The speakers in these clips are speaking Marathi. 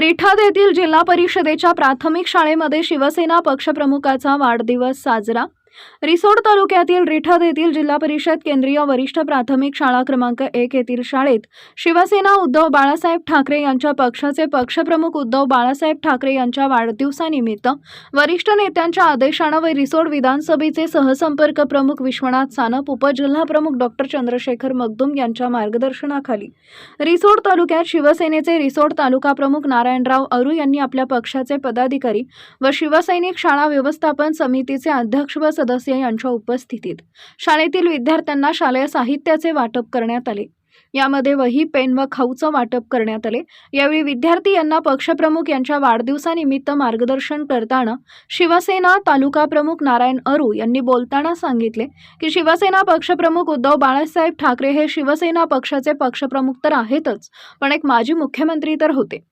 रिठाद येथील जिल्हा परिषदेच्या प्राथमिक शाळेमध्ये शिवसेना पक्षप्रमुखाचा वाढदिवस साजरा रिसोड तालुक्यातील रिठाद येथील जिल्हा परिषद केंद्रीय वरिष्ठ प्राथमिक शाळा क्रमांक एक येथील शाळेत शिवसेना उद्धव बाळासाहेब ठाकरे यांच्या पक्षाचे पक्षप्रमुख उद्धव बाळासाहेब ठाकरे यांच्या वाढदिवसानिमित्त वरिष्ठ नेत्यांच्या आदेशानं व रिसोड विधानसभेचे सहसंपर्क प्रमुख विश्वनाथ सानप उपजिल्हा प्रमुख डॉक्टर चंद्रशेखर मगदुम यांच्या मार्गदर्शनाखाली रिसोड तालुक्यात शिवसेनेचे रिसोड तालुका प्रमुख नारायणराव अरू यांनी आपल्या पक्षाचे पदाधिकारी व शिवसैनिक शाळा व्यवस्थापन समितीचे अध्यक्ष व सदस्य यांच्या उपस्थितीत शाळेतील विद्यार्थ्यांना शालेय साहित्याचे वाटप करण्यात आले. यामध्ये वही पेन व खाऊचं वाटप करण्यात आले. यावेळी विद्यार्थी यांना पक्षप्रमुख यांच्या वाढदिवसानिमित्त मार्गदर्शन करताना शिवसेना तालुका प्रमुख नारायण अरू यांनी बोलताना सांगितले की शिवसेना पक्षप्रमुख उद्धव बाळासाहेब ठाकरे हे शिवसेना पक्षाचे पक्षप्रमुख तर आहेतच पण एक माजी मुख्यमंत्री तर होते.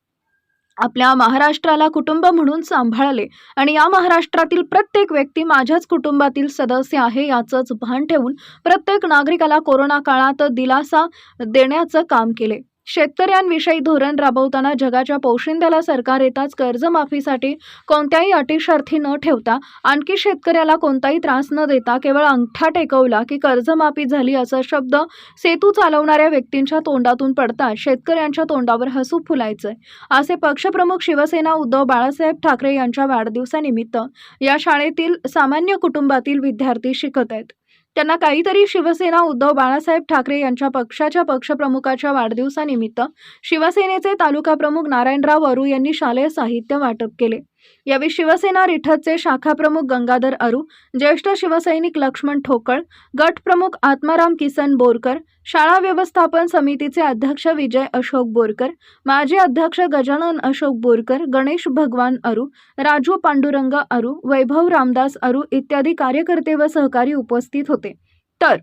आपल्या महाराष्ट्राला कुटुंब म्हणून सांभाळले. आणि या महाराष्ट्रातील प्रत्येक व्यक्ती माझ्याच कुटुंबातील सदस्य आहे याचंच भान ठेवून प्रत्येक नागरिकाला कोरोना काळात दिलासा देण्याचं काम केले. शेतकऱ्यांविषयी धोरण राबवताना जगाच्या पोशिंद्याला सरकार येताच कर्जमाफीसाठी कोणत्याही अटीशर्थी न ठेवता आणखी शेतकऱ्याला कोणताही त्रास न देता केवळ अंगठा टेकवला की कर्जमाफी झाली असा शब्द सेतू चालवणाऱ्या व्यक्तींच्या तोंडातून पडतात शेतकऱ्यांच्या तोंडावर हसू फुलायचंय. असे पक्षप्रमुख शिवसेना उद्धव बाळासाहेब ठाकरे यांच्या वाढदिवसानिमित्त या शाळेतील सामान्य कुटुंबातील विद्यार्थी शिकत आहेत. त्यांना काहीतरी शिवसेना उद्धव बाळासाहेब ठाकरे यांच्या पक्षाच्या पक्षप्रमुखाच्या वाढदिवसानिमित्त शिवसेनेचे तालुका प्रमुख नारायणराव अरू यांनी शालेय साहित्य वाटप केले. यावेळी शिवसेना रिठतचे शाखाप्रमुख गंगाधर अरू ज्येष्ठ शिवसैनिक लक्ष्मण ठोकळ गटप्रमुख आत्माराम किसन बोरकर शाळा व्यवस्थापन समितीचे अध्यक्ष विजय अशोक बोरकर माजी अध्यक्ष गजानन अशोक बोरकर गणेश भगवान अरू राजू पांडुरंग अरू वैभव रामदास अरू इत्यादी कार्यकर्ते व सहकारी उपस्थित होते. तर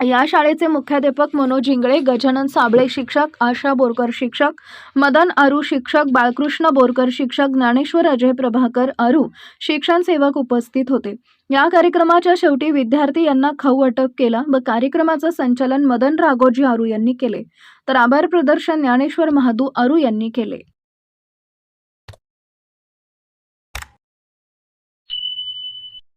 या शाळेचे मुख्याध्यापक मनोज इंगळे गजानन साबळे शिक्षक आशा बोरकर शिक्षक मदन अरू शिक्षक बाळकृष्ण बोरकर शिक्षक ज्ञानेश्वर अजय प्रभाकर अरू शिक्षण सेवक उपस्थित होते. या कार्यक्रमाच्या शेवटी विद्यार्थी यांना खाऊ अटक केला व कार्यक्रमाचं संचालन मदन राघोजी अरू यांनी केले. तर आभार प्रदर्शन ज्ञानेश्वर महादू अरू यांनी केले.